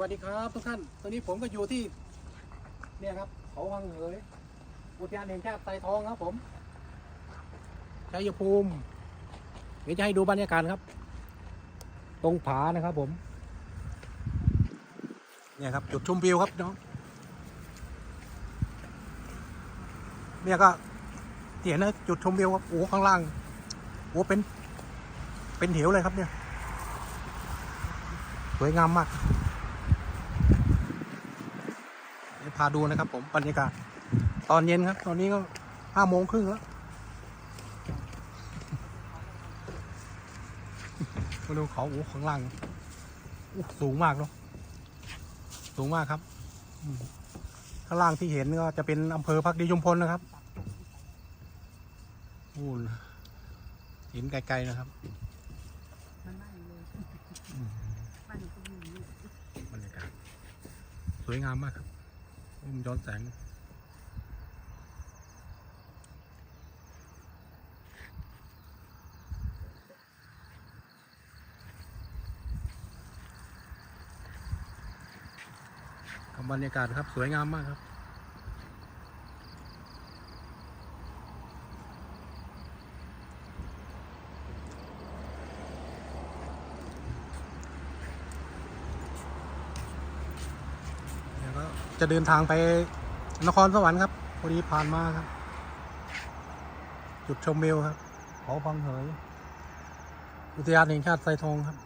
วัสดีครับทุกท่าน ตอนนี้ผมก็อยู่ที่ เนี่ยครับ เขาวังเหยอุทยานแห่งชาติไตรทองครับผมชัยภูมิเดี๋ยวจะให้ดูบรรยากาศครับ ตรงผานะครับผม เนี่ยครับ จุดชมวิวครับน้องเนี่ยก็เห็นนะจุดชมวิวครับโอ้ข้างล่างโอ้เป็นเป็นเหวเลยครับเนี่ย สวยงามมาก พาดูนะครับ ผมบรรยากาศตอนเย็นครับ ตอนนี้ก็ห้าโมงครึ่งแล้วมาดูเขาโอ้ข้างล่างโอ้สูงมากเนาะสูงมากครับอืมข้างล่างที่เห็นก็จะเป็นอำเภอพักดีชุมพลนะครับโอ้เห็นไกลๆนะครับมันไม่เลยอืมมันก็มีอยู่บรรยากาศสวยงามมากครับ อุ้มย้อนแสงบรรยากาศครับ สวยงามมากครับ เดี๋ยวก็ จะเดินทางไปนครสวรรค์ครับพอดีผ่านมาครับ จุดชมวิวครับเขาพังเหยอุทยานแห่งชาติไซทองครับ